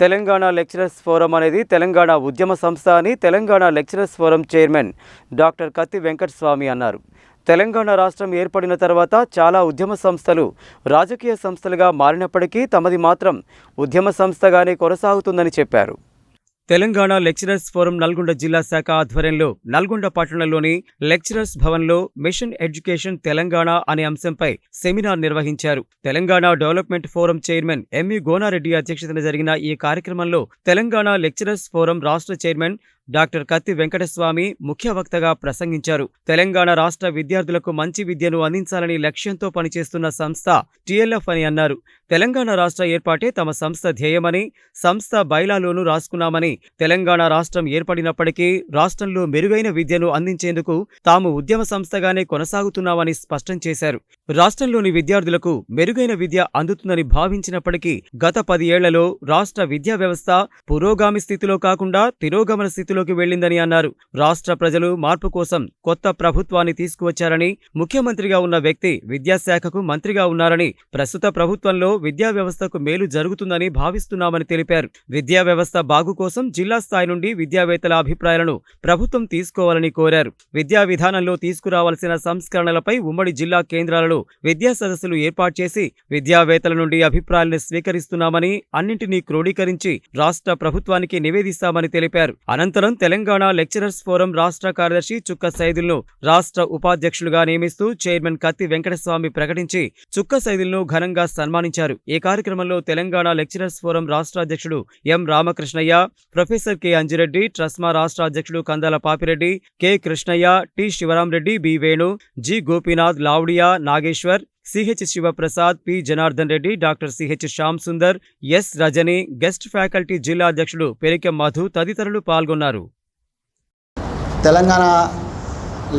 Telangana lecturers forum అనేది తెలంగాణ ఉద్యమ సంస్థ అని Telangana lecturers forum chairman doctor Katti Venkataswamy అన్నారు. తెలంగాణ రాష్ట్రం ఏర్పడిన తర్వాత చాలా ఉద్యమ సంస్థలు రాజకీయ సంస్థలుగా మారినప్పటికీ తమది మాత్రం ఉద్యమ సంస్థగానే కొనసాగుతుందని చెప్పారు. తెలంగాణ లెక్చరర్స్ ఫోరం నల్గొండ జిల్లా శాఖ ఆధ్వర్యంలో నల్గొండ పట్టణంలోని లెక్చరర్స్ భవన్లో మిషన్ ఎడ్యుకేషన్ తెలంగాణ అనే అంశంపై సెమినార్ నిర్వహించారు. Telangana development forum chairman M E Gonareddy అధ్యక్షతన జరిగిన ఈ కార్యక్రమంలో తెలంగాణ లెక్చరర్స్ ఫోరం రాష్ట్ర చైర్మన్ డాక్టర్ కత్తి వెంకటస్వామి ముఖ్య వక్తగా ప్రసంగించారు. తెలంగాణ రాష్ట్ర విద్యార్థులకు మంచి విద్యను అందించాలని లక్ష్యంతో పనిచేస్తున్న సంస్థ టీఎల్ఎఫ్ అని అన్నారు. తెలంగాణ రాష్ట్ర ఏర్పాటే తమ సంస్థ ధ్యేయమని సంస్థ బైలాలోనూ రాసుకున్నామని తెలంగాణ రాష్ట్రం ఏర్పడినప్పటికీ రాష్ట్రంలో మెరుగైన విద్యను అందించేందుకు తాము ఉద్యమ సంస్థగానే కొనసాగుతున్నామని స్పష్టం చేశారు. రాష్ట్రంలోని విద్యార్థులకు మెరుగైన విద్య అందుతుందని భావించినప్పటికీ గత పది ఏళ్ళలో రాష్ట్ర విద్యా వ్యవస్థ పురోగామి స్థితిలో కాకుండా తిరోగమన స్థితిలోకి వెళ్ళిందని అన్నారు. రాష్ట్ర ప్రజలు మార్పు కోసం కొత్త ప్రభుత్వాన్ని తీసుకువచ్చారని ముఖ్యమంత్రిగా ఉన్న వ్యక్తి విద్యాశాఖకు మంత్రిగా ఉన్నారని ప్రస్తుత ప్రభుత్వంలో విద్యా వ్యవస్థకు మేలు జరుగుతుందని భావిస్తున్నామని తెలిపారు. విద్యా వ్యవస్థ బాగు కోసం జిల్లా స్థాయి నుండి విద్యావేత్తల అభిప్రాయాలను ప్రభుత్వం తీసుకోవాలని కోరారు. విద్యా విధానంలో తీసుకురావాల్సిన సంస్కరణలపై ఉమ్మడి జిల్లా కేంద్రాలలో విద్యా సదస్సులు ఏర్పాటు చేసి విద్యావేత్తల నుండి అభిప్రాయాలను స్వీకరిస్తున్నామని అన్నింటినీ క్రోడీకరించి రాష్ట్ర ప్రభుత్వానికి నివేదిస్తామని తెలిపారు. అనంతరం తెలంగాణ లెక్చరర్స్ ఫోరం రాష్ట్ర కార్యదర్శి చుక్క సైదుల్ను రాష్ట్ర ఉపాధ్యక్షులుగా నియమిస్తూ చైర్మన్ కత్తి వెంకటస్వామి ప్రకటించి చుక్క సైదుల్ను ఘనంగా సన్మానించారు. ఈ కార్యక్రమంలో తెలంగాణ లెక్చరర్స్ ఫోరం రాష్ట్ర అధ్యక్షుడు M Ramakrishnaiah professor K Anjireddy TRSMA రాష్ట్ర అధ్యక్షుడు Kandala Papireddy K Krishnaiah T Shivaramreddy B Venu G Gopinath Lavudiya Nageshwar CH Shivaprasad P Janardhan Reddy doctor CH Shyam Sundar S Rajani guest faculty జిల్లా అధ్యక్షుడు పెరికె మధు తదితరులు పాల్గొన్నారు. Telangana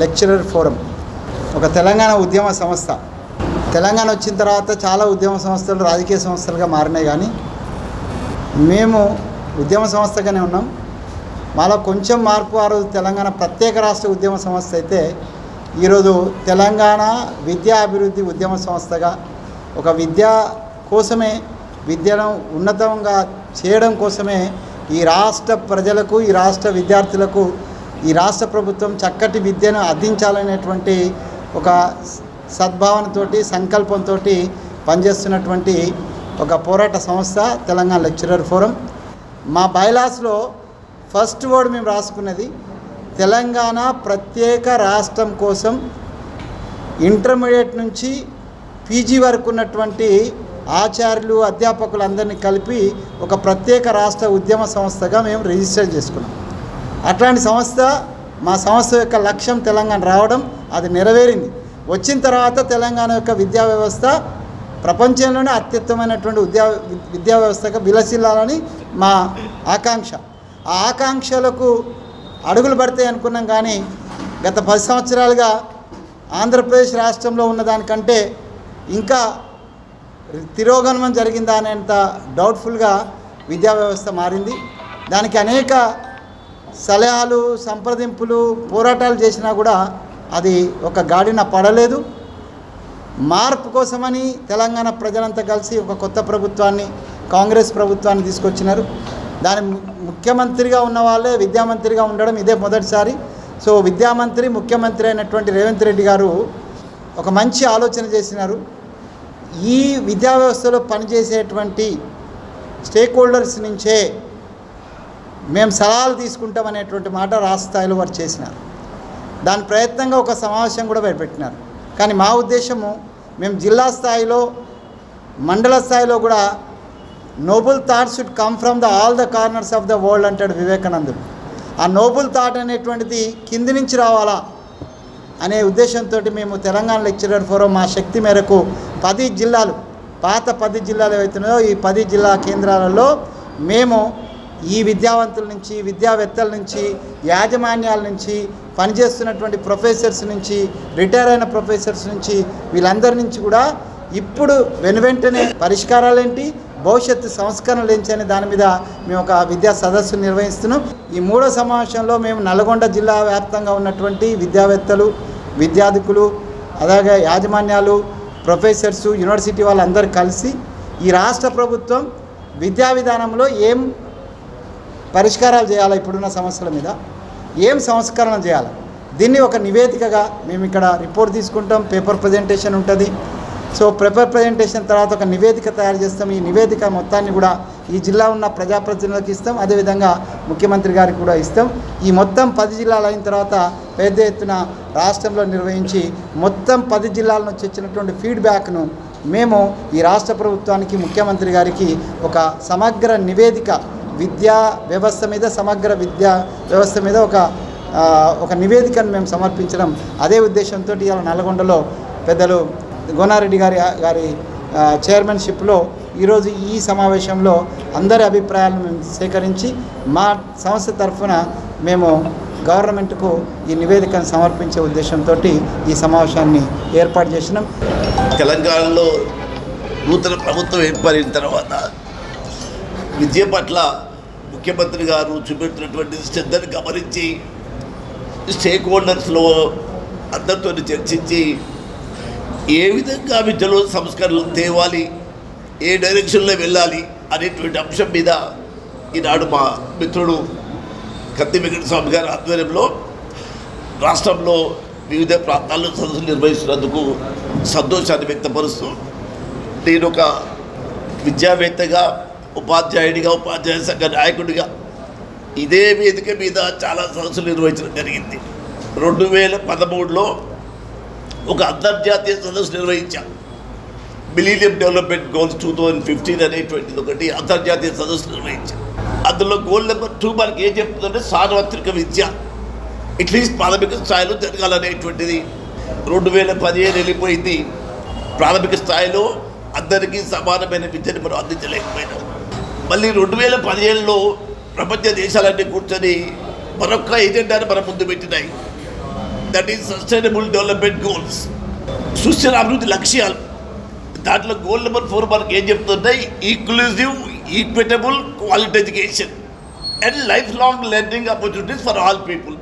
lecturer forum. ఒక తెలంగాణ ఉద్యమ సంస్థ. తెలంగాణ వచ్చిన తర్వాత చాలా ఉద్యమ సంస్థలు రాజకీయ సంస్థలుగా మారినాయి కానీ మేము ఉద్యమ సంస్థగానే ఉన్నాం. మాలో కొంచెం మార్పు ఆ రోజు తెలంగాణ ప్రత్యేక రాష్ట్ర ఉద్యమ సంస్థ అయితే ఈరోజు తెలంగాణ విద్యా అభివృద్ధి ఉద్యమ సంస్థగా ఒక విద్యా కోసమే విద్యను ఉన్నతంగా చేయడం కోసమే ఈ రాష్ట్ర ప్రజలకు ఈ రాష్ట్ర విద్యార్థులకు ఈ రాష్ట్ర ప్రభుత్వం చక్కటి విద్యను అందించాలనేటువంటి ఒక సద్భావనతోటి సంకల్పంతో పనిచేస్తున్నటువంటి ఒక పోరాట సంస్థ తెలంగాణ లెక్చరర్ ఫోరం. మా బైలాస్లో ఫస్ట్ వర్డ్ మేము రాసుకున్నది తెలంగాణ ప్రత్యేక రాష్ట్రం కోసం ఇంటర్మీడియట్ నుంచి పీజీ వరకు ఉన్నటువంటి ఆచార్యులు అధ్యాపకులు అందరినీ కలిపి ఒక ప్రత్యేక రాష్ట్ర ఉద్యమ సంస్థగా మేము రిజిస్టర్ చేసుకున్నాం. అట్లాంటి సంస్థ మా సంస్థ యొక్క లక్ష్యం తెలంగాణ రావడం అది నెరవేరింది. వచ్చిన తర్వాత తెలంగాణ యొక్క విద్యా వ్యవస్థ ప్రపంచంలోనే అత్యుత్తమైనటువంటి విద్యా విద్యా వ్యవస్థగా విలసిల్లాలని మా ఆకాంక్ష. ఆ ఆకాంక్షలకు అడుగులు పడతాయి అనుకున్నాం కానీ గత పది సంవత్సరాలుగా ఆంధ్రప్రదేశ్ రాష్ట్రంలో ఉన్నదానికంటే ఇంకా తిరోగమనం జరిగిందా అనేంత డౌట్ఫుల్గా విద్యా వ్యవస్థ మారింది. దానికి అనేక సలహాలు సంప్రదింపులు పోరాటాలు చేసినా కూడా అది ఒక గాడిన పడలేదు. మార్పు కోసమని తెలంగాణ ప్రజలంతా కలిసి ఒక కొత్త ప్రభుత్వాన్ని కాంగ్రెస్ ప్రభుత్వాన్ని తీసుకొచ్చినారు. దాని ముఖ్యమంత్రిగా ఉన్న వాళ్ళే విద్యామంత్రిగా ఉండడం ఇదే మొదటిసారి. సో విద్యామంత్రి ముఖ్యమంత్రి అయినటువంటి రేవంత్ రెడ్డి గారు ఒక మంచి ఆలోచన చేసినారు. ఈ విద్యా వ్యవస్థలో పనిచేసేటువంటి స్టేక్ హోల్డర్స్ నుంచే మేము సలహాలు తీసుకుంటామనేటువంటి మాట రాష్ట్ర స్థాయిలో వారు చేసినారు. దాని ప్రయత్నంగా ఒక సమావేశం కూడా పెట్టినారు. కానీ మా ఉద్దేశము మేము జిల్లా స్థాయిలో మండల స్థాయిలో కూడా noble thought should come from the all the corners of the world అంటాడు వివేకానందుడు. ఆ నోబుల్ థాట్ అనేటువంటిది కింది నుంచి రావాలా అనే ఉద్దేశంతో మేము తెలంగాణ లెక్చరర్ ఫోరం మా శక్తి మేరకు పది జిల్లాలు పాత పది జిల్లాలు ఏవైతున్నాయో ఈ పది జిల్లా కేంద్రాలలో మేము ఈ విద్యావంతుల నుంచి విద్యావేత్తల నుంచి యాజమాన్యాల నుంచి పనిచేస్తున్నటువంటి ప్రొఫెసర్స్ నుంచి రిటైర్ అయిన ప్రొఫెసర్స్ నుంచి వీళ్ళందరి నుంచి కూడా ఇప్పుడు వెనువెంటనే పరిష్కారాలేంటి? భవిష్యత్తు సంస్కరణలు ఏంటి దాని మీద మేము ఒక విద్యా సదస్సు నిర్వహిస్తున్నాం. ఈ మూడో సమావేశంలో మేము నల్గొండ జిల్లా వ్యాప్తంగా ఉన్నటువంటి విద్యావేత్తలు విద్యార్థికులు అలాగే యాజమాన్యాలు ప్రొఫెసర్స్ యూనివర్సిటీ వాళ్ళందరూ కలిసి ఈ రాష్ట్ర ప్రభుత్వం విద్యా విధానంలో ఏం పరిష్కారాలు చేయాలి ఇప్పుడున్న సమస్యల మీద? ఏం సంస్కరణ చేయాలి? దీన్ని ఒక నివేదికగా మేము ఇక్కడ రిపోర్ట్ తీసుకుంటాం. పేపర్ ప్రజెంటేషన్ ఉంటుంది. సో పేపర్ ప్రజెంటేషన్ తర్వాత ఒక నివేదిక తయారు చేస్తాం. ఈ నివేదిక మొత్తాన్ని కూడా ఈ జిల్లా ఉన్న ప్రజాప్రతినిధులకు ఇస్తాం. అదేవిధంగా ముఖ్యమంత్రి గారికి కూడా ఇస్తాం. ఈ మొత్తం పది జిల్లాలు అయిన తర్వాత పెద్ద ఎత్తున రాష్ట్రంలో నిర్వహించి మొత్తం పది జిల్లాల నుంచి వచ్చినటువంటి ఫీడ్బ్యాక్ను మేము ఈ రాష్ట్ర ప్రభుత్వానికి ముఖ్యమంత్రి గారికి ఒక సమగ్ర నివేదిక విద్యా వ్యవస్థ మీద సమగ్ర విద్యా వ్యవస్థ మీద ఒక ఒక నివేదికను మేము సమర్పించడం అదే ఉద్దేశంతో ఇవాళ నల్గొండలో పెద్దలు గోనారెడ్డి గారి గారి చైర్మన్షిప్లో ఈరోజు ఈ సమావేశంలో అందరి అభిప్రాయాలను మేము సేకరించి మా సంస్థ తరఫున మేము గవర్నమెంట్కు ఈ నివేదికను సమర్పించే ఉద్దేశంతో ఈ సమావేశాన్ని ఏర్పాటు చేసినాం. తెలంగాణలో నూతన ప్రభుత్వం ఏర్పడిన తర్వాత విద్య పట్ల ముఖ్యమంత్రి గారు చూపెట్టినటువంటి శ్రద్ధను గమనించి స్టేక్ హోల్డర్స్లో అందరితో చర్చించి ఏ విధంగా విద్యలో సంస్కరణలు తేవాలి ఏ డైరెక్షన్లో వెళ్ళాలి అనేటువంటి అంశం మీద ఈనాడు మా మిత్రుడు కత్తి వెంకటస్వామి గారి ఆధ్వర్యంలో రాష్ట్రంలో వివిధ ప్రాంతాల్లో సదస్సులు నిర్వహిస్తున్నందుకు సంతోషాన్ని వ్యక్తపరుస్తూ నేను ఒక విద్యావేత్తగా ఉపాధ్యాయుడిగా ఉపాధ్యాయ సంఘ నాయకుడిగా ఇదే వేదిక మీద చాలా సదస్సులు నిర్వహించడం జరిగింది. రెండు వేల పదమూడులో ఒక అంతర్జాతీయ సదస్సు నిర్వహించాం. Millennium development goals two thousand fifteen అనేటువంటిది ఒకటి అంతర్జాతీయ సదస్సు నిర్వహించాం. అందులో గోల్ నెంబర్ టూ మనకి ఏం చెప్తుందంటే సార్వత్రిక విద్య. అట్లీస్ట్ ప్రాథమిక స్థాయిలో జరగాలనేటువంటిది. రెండు వేల పదిహేను వెళ్ళిపోయింది. ప్రాథమిక స్థాయిలో అందరికీ సమానమైన విద్యను మనం అందించలేకపోయినాం. మళ్ళీ రెండు వేల పదిహేనులో ప్రపంచ దేశాలన్నీ కూర్చొని మరొక ఎజెండాను మన ముందు పెట్టినాయి. That is sustainable development goals సుస్థిర అభివృద్ధి లక్ష్యాలు. దాంట్లో గోల్ నెంబర్ ఫోర్ మనకి ఏం చెప్తున్నాయి? Inclusive equitable quality education and lifelong learning opportunities for all people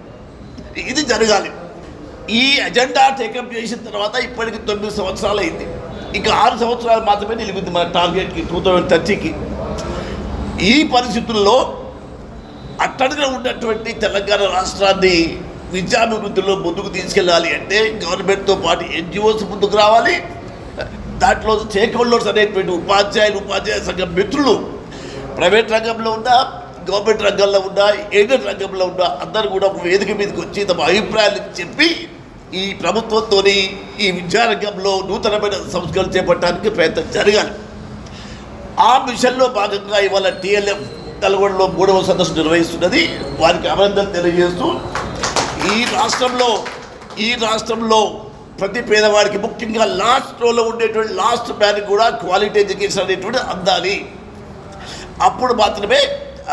ఇది జరగాలి. ఈ అజెండా టేకప్ చేసిన తర్వాత ఇప్పటికి తొమ్మిది సంవత్సరాలు అయింది. ఇంకా ఆరు సంవత్సరాలు మాత్రమే నిలిపింది మన టార్గెట్కి టూ థౌజండ్ థర్టీకి ఈ పరిస్థితుల్లో అట్టడుగా ఉన్నటువంటి తెలంగాణ రాష్ట్రాన్ని విద్యాభివృద్ధిలో ముందుకు తీసుకెళ్ళాలి అంటే గవర్నమెంట్తో పాటు ఎన్జిఓస్ ముందుకు రావాలి. దాంట్లో స్టేక్ హోల్డర్స్ అనేటువంటి ఉపాధ్యాయులు ఉపాధ్యాయ సంఘం మిత్రులు ప్రైవేట్ రంగంలో ఉన్న గవర్నమెంట్ రంగంలో ఉన్న ఎయిడెడ్ రంగంలో ఉన్న అందరూ కూడా ఒక వేదిక మీదకి వచ్చి తమ అభిప్రాయాలు చెప్పి ఈ ప్రభుత్వంతో ఈ విద్యారంగంలో నూతనమైన సంస్కరణ చేపట్టడానికి ప్రయత్నం జరగాలి. ఆ మిషన్లో భాగంగా ఇవాళ టీఎల్ఎఫ్ నల్గొండలో మూడవ సదస్సు నిర్వహిస్తున్నది. వారికి అభినందనలు తెలియజేస్తూ ఈ రాష్ట్రంలో ఈ రాష్ట్రంలో ప్రతి పేదవాడికి ముఖ్యంగా లాస్ట్ రోలో ఉండేటువంటి లాస్ట్ మ్యాన్ కూడా క్వాలిటీ ఎడ్యుకేషన్ అనేటువంటి అందాలి. అప్పుడు మాత్రమే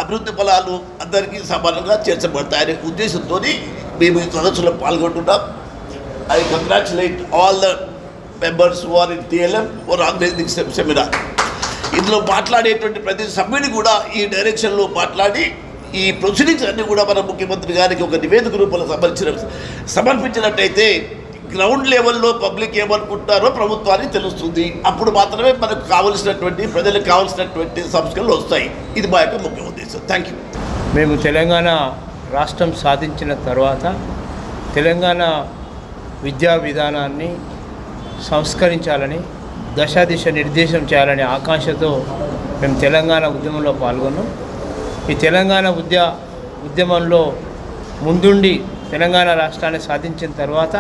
అభివృద్ధి ఫలాలు అందరికీ సమానంగా చేర్చబడతాయనే ఉద్దేశంతో మేము ఈ సదస్సులో పాల్గొంటున్నాం. I congratulate all the members were in TLM or organising seminar ఇందులో మాట్లాడేటువంటి ప్రతి సభ్యుని కూడా ఈ డైరెక్షన్లో మాట్లాడి ఈ ప్రొసీడింగ్స్ కూడా మన ముఖ్యమంత్రి గారికి ఒక నివేదిక రూపంలో సమర్పించిన సమర్పించినట్టయితే గ్రౌండ్ లెవెల్లో పబ్లిక్ ఏమనుకుంటారో ప్రభుత్వానికి తెలుస్తుంది. అప్పుడు మాత్రమే మనకు కావలసినటువంటి ప్రజలకు కావలసినటువంటి సంస్కరణలు వస్తాయి. ఇది మా యొక్క ముఖ్య ఉద్దేశం. థ్యాంక్ యూ మేము తెలంగాణ రాష్ట్రం సాధించిన తర్వాత తెలంగాణ విద్యా విధానాన్ని సంస్కరించాలని దశ దిశ నిర్దేశం చేయాలనే ఆకాంక్షతో మేము తెలంగాణ ఉద్యమంలో పాల్గొన్నాం. ఈ తెలంగాణ ఉద్య ఉద్యమంలో ముందుండి తెలంగాణ రాష్ట్రాన్ని సాధించిన తర్వాత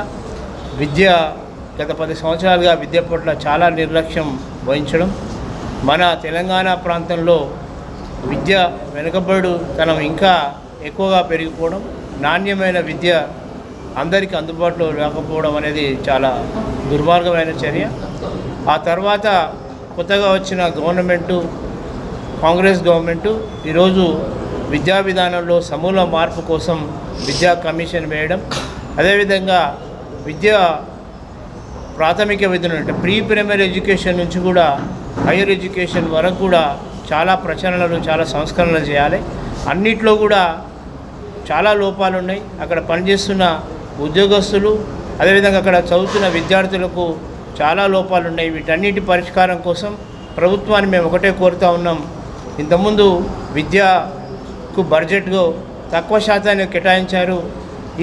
విద్య గత పది సంవత్సరాలుగా విద్య పట్ల చాలా నిర్లక్ష్యం వహించడం మన తెలంగాణ ప్రాంతంలో విద్య వెనుకబడు తనం ఇంకా ఎక్కువగా పెరిగిపోవడం నాణ్యమైన విద్య అందరికీ అందుబాటులో లేకపోవడం అనేది చాలా దుర్మార్గమైన చర్య. ఆ తర్వాత కొత్తగా వచ్చిన గవర్నమెంటు కాంగ్రెస్ గవర్నమెంటు ఈరోజు విద్యా విధానంలో సమూల మార్పు కోసం విద్యా కమిషన్ వేయడం అదేవిధంగా విద్య ప్రాథమిక విద్యను అంటే ప్రీ ప్రైమరీ ఎడ్యుకేషన్ నుంచి కూడా హైయర్ ఎడ్యుకేషన్ వరకు కూడా చాలా ప్రచరణలు చాలా సంస్కరణలు చేయాలి. అన్నిట్లో కూడా చాలా లోపాలు ఉన్నాయి. అక్కడ పనిచేస్తున్న ఉద్యోగస్తులు అదేవిధంగా అక్కడ చదువుతున్న విద్యార్థులకు చాలా లోపాలు ఉన్నాయి. వీటన్నిటి పరిష్కారం కోసం ప్రభుత్వాన్ని మేము ఒకటే కోరుతా ఉన్నాం. ఇంతకుముందు విద్యకు బడ్జెట్కు తక్కువ శాతాన్ని కేటాయించారు.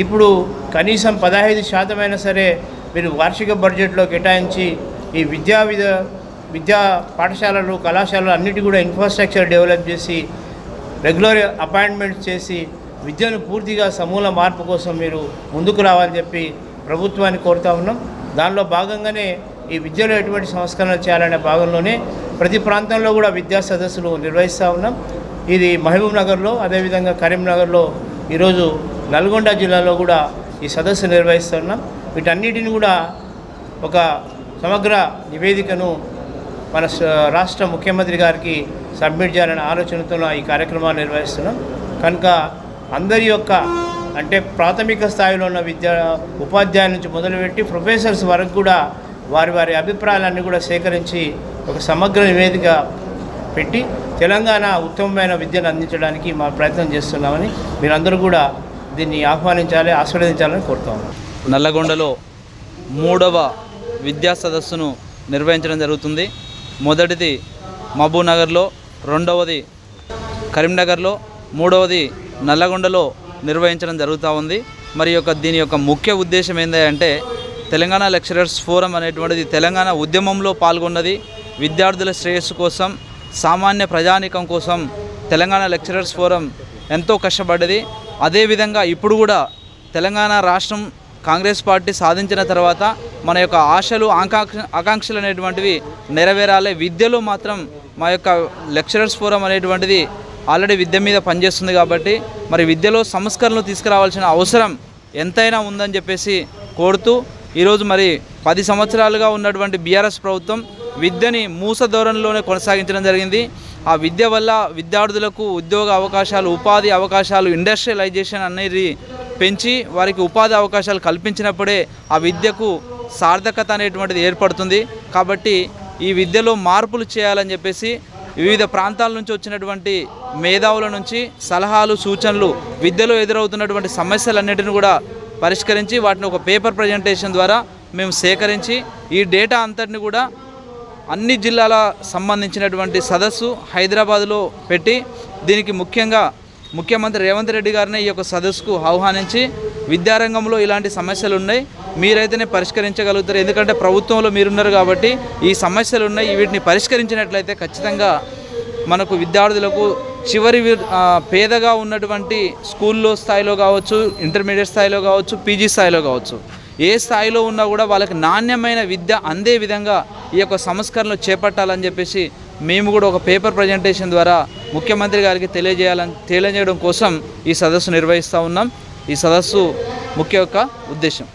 ఇప్పుడు కనీసం పదహైదు శాతమైనా సరే మీరు వార్షిక బడ్జెట్లో కేటాయించి ఈ విద్యా విధ విద్యా పాఠశాలలు కళాశాలలు అన్నిటి కూడా ఇన్ఫ్రాస్ట్రక్చర్ డెవలప్ చేసి రెగ్యులర్ అపాయింట్మెంట్స్ చేసి విద్యను పూర్తిగా సమూల మార్పు కోసం మీరు ముందుకు రావాలని చెప్పి ప్రభుత్వాన్ని కోరుతా ఉన్నాం. దానిలో భాగంగానే ఈ విద్యలో ఎటువంటి సంస్కరణలు చేయాలనే భాగంలోనే ప్రతి ప్రాంతంలో కూడా విద్యా సదస్సులు నిర్వహిస్తూ ఉన్నాం. ఇది మహబూబ్ నగర్లో అదేవిధంగా కరీంనగర్లో ఈరోజు నల్గొండ జిల్లాలో కూడా ఈ సదస్సు నిర్వహిస్తున్నాం వీటన్నిటిని కూడా ఒక సమగ్ర నివేదికను మన రాష్ట్ర ముఖ్యమంత్రి గారికి సబ్మిట్ చేయాలనే ఆలోచనతో ఈ కార్యక్రమాన్ని నిర్వహిస్తున్నాం. కనుక అందరి యొక్క అంటే ప్రాథమిక స్థాయిలో ఉన్న విద్యా ఉపాధ్యాయుల నుంచి మొదలుపెట్టి ప్రొఫెసర్స్ వరకు కూడా వారి వారి అభిప్రాయాలన్నీ కూడా సేకరించి ఒక సమగ్ర నివేదిక పెట్టి తెలంగాణ ఉత్తమమైన విద్యను అందించడానికి మా ప్రయత్నం చేస్తున్నామని మీరందరూ కూడా దీన్ని ఆహ్వానించాలి ఆస్వాదించాలని కోరుతాము నల్లగొండలో మూడవ విద్యా సదస్సును నిర్వహించడం జరుగుతుంది. మొదటిది మహబూబ్నగర్లో రెండవది కరీంనగర్లో మూడవది నల్లగొండలో నిర్వహించడం జరుగుతూ ఉంది. మరి యొక్క దీని యొక్క ముఖ్య ఉద్దేశం ఏంటంటే తెలంగాణ లెక్చరర్స్ ఫోరం అనేటువంటిది తెలంగాణ ఉద్యమంలో పాల్గొన్నది విద్యార్థుల శ్రేయస్సు కోసం సామాన్య ప్రజానీకం కోసం తెలంగాణ లెక్చరర్స్ ఫోరం ఎంతో కష్టపడ్డది. అదేవిధంగా ఇప్పుడు కూడా తెలంగాణ రాష్ట్రం కాంగ్రెస్ పార్టీ సాధించిన తర్వాత మన యొక్క ఆశలు ఆకాంక్ష ఆకాంక్షలు అనేటువంటివి నెరవేరాలి. విద్యలో మాత్రం మా యొక్క లెక్చరర్స్ ఫోరం అనేటువంటిది ఆల్రెడీ విద్య మీద పనిచేస్తుంది కాబట్టి మరి విద్యలో సంస్కరణలు తీసుకురావాల్సిన అవసరం ఎంతైనా ఉందని చెప్పేసి కోరుతూ ఈరోజు మరి పది సంవత్సరాలుగా ఉన్నటువంటి బీఆర్ఎస్ ప్రభుత్వం విద్యని మూస ధోరణిలోనే కొనసాగించడం జరిగింది. ఆ విద్య వల్ల విద్యార్థులకు ఉద్యోగ అవకాశాలు ఉపాధి అవకాశాలు ఇండస్ట్రియలైజేషన్ అనేది పెంచి వారికి ఉపాధి అవకాశాలు కల్పించినప్పుడే ఆ విద్యకు సార్థకత అనేటువంటిది ఏర్పడుతుంది. కాబట్టి ఈ విద్యలో మార్పులు చేయాలని చెప్పేసి వివిధ ప్రాంతాల నుంచి వచ్చినటువంటి మేధావుల నుంచి సలహాలు సూచనలు విద్యలో ఎదురవుతున్నటువంటి సమస్యలన్నిటిని కూడా పరిష్కరించి వాటిని ఒక పేపర్ ప్రజెంటేషన్ ద్వారా మేము సేకరించి ఈ డేటా అంతటిని కూడా అన్ని జిల్లాల సంబంధించినటువంటి సదస్సు హైదరాబాద్లో పెట్టి దీనికి ముఖ్యంగా ముఖ్యమంత్రి రేవంత్ రెడ్డి గారిని ఈ యొక్క సదస్సుకు ఆహ్వానించి విద్యారంగంలో ఇలాంటి సమస్యలు ఉన్నాయి మీరైతేనే పరిష్కరించగలుగుతారు. ఎందుకంటే ప్రభుత్వంలో మీరున్నారు కాబట్టి ఈ సమస్యలు ఉన్నాయి వీటిని పరిష్కరించినట్లయితే ఖచ్చితంగా మనకు విద్యార్థులకు చివరి పేదగా ఉన్నటువంటి స్కూల్లో స్థాయిలో కావచ్చు ఇంటర్మీడియట్ స్థాయిలో కావచ్చు పీజీ స్థాయిలో కావచ్చు ఏ స్థాయిలో ఉన్నా కూడా వాళ్ళకి నాణ్యమైన విద్య అందే విధంగా ఈ యొక్క సంస్కరణలు చేపట్టాలని చెప్పేసి మేము కూడా ఒక పేపర్ ప్రజెంటేషన్ ద్వారా ముఖ్యమంత్రి గారికి తెలియజేయాలని తెలియజేయడం కోసం ఈ సదస్సు నిర్వహిస్తూ ఉన్నాం. ఈ సదస్సు ముఖ్య యొక్క ఉద్దేశం.